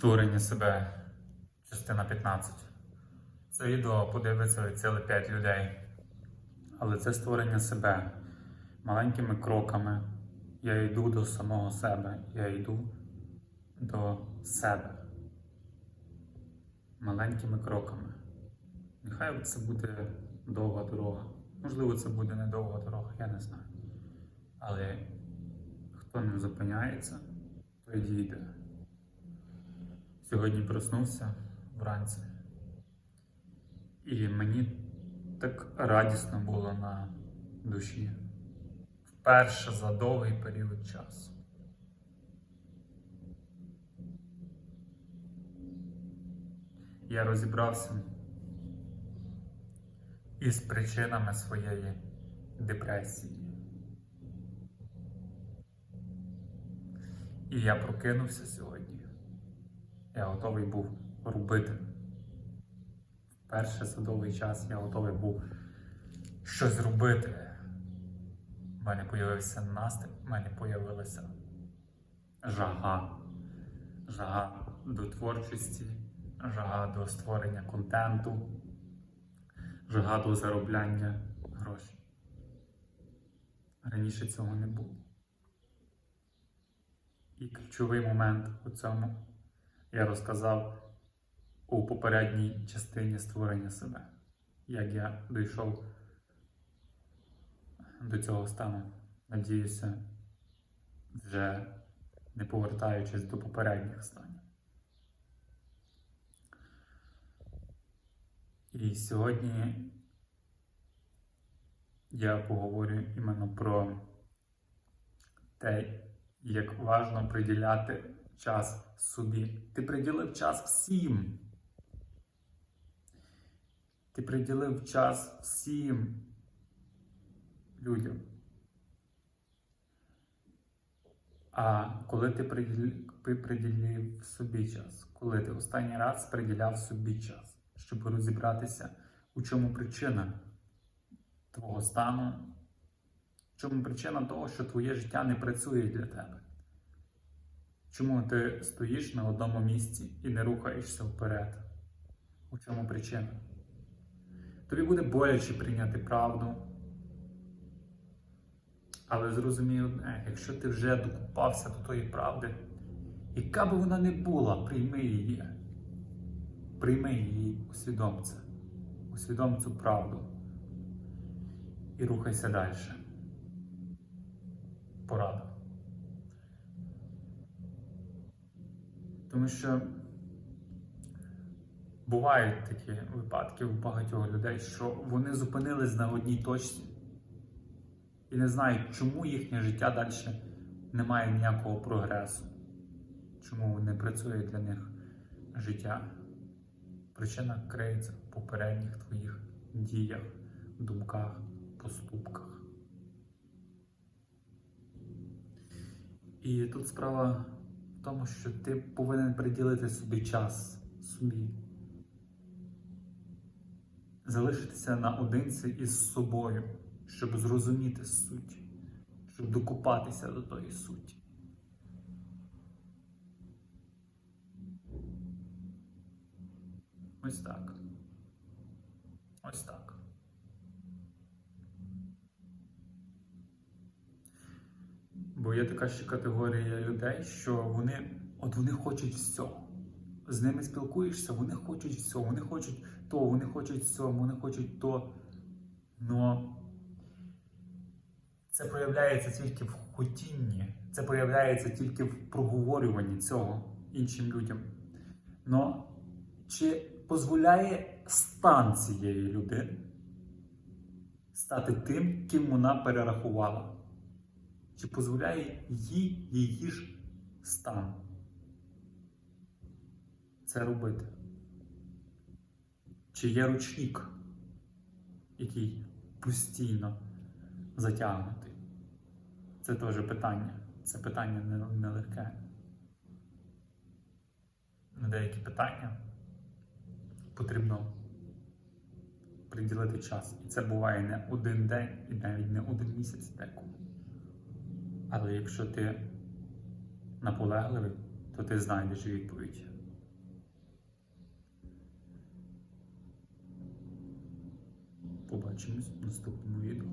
Створення себе, частина 15. Це відео подивиться ціле 5 людей. Але це створення себе маленькими кроками. Я йду до самого себе. Я йду до себе. Маленькими кроками. Нехай це буде довга дорога. Можливо, це буде недовга дорога, я не знаю. Але хто не зупиняється, той дійде. Сьогодні проснувся вранці, і мені так радісно було на душі. Вперше за довгий період часу. Я розібрався із причинами своєї депресії. І я прокинувся сьогодні. Я готовий був робити. Вперше за довгий час я готовий був щось робити. У мене з'явився настрій, в мене з'явилася жага. Жага до творчості, жага до створення контенту, жага до заробляння грошей. Раніше цього не було. І ключовий момент у цьому я розказав у попередній частині створення себе, як я дійшов до цього стану. Надіюся, вже не повертаючись до попередніх станів. І сьогодні я поговорю іменно про те, як важно приділяти час собі. Ти приділив час всім. Ти приділив час всім людям. А коли ти приділив, собі час, коли ти останній раз приділяв собі час, щоб розібратися, у чому причина твого стану, в чому причина того, що твоє життя не працює для тебе. Чому ти стоїш на одному місці і не рухаєшся вперед? У чому причина? Тобі буде боляче прийняти правду. Але зрозумій одне, якщо ти вже докупався до тої правди, яка би вона не була, прийми її. Прийми її, усвідом це. Усвідом цю правду. І рухайся далі. Порада. Тому що бувають такі випадки у багатьох людей, що вони зупинились на одній точці і не знають, чому їхнє життя далі не має ніякого прогресу, чому не працює для них життя. Причина криється в попередніх твоїх діях, думках, поступках. І тут справа тому, що ти повинен приділити собі час собі. Залишитися наодинці із собою, щоб зрозуміти суть, щоб докупатися до тої суті. Ось так. Ось так. Бо є така ще категорія людей, що вони от вони хочуть все. З ними спілкуєшся, вони хочуть все, вони хочуть то, вони хочуть все, вони хочуть то. Но це проявляється тільки в хотінні, це проявляється тільки в проговорюванні цього іншим людям. Но чи дозволяє стан цієї людини стати тим, ким вона перерахувала? Чи дозволяє їй її ж стан це робити? Чи є ручник, який постійно затягнутий? Це теж питання. Це питання нелегке. На деякі питання потрібно приділити час. І це буває не один день і навіть не один місяць деколи. Але якщо ти наполегливий, то ти знайдеш відповідь. Побачимось в наступному відео.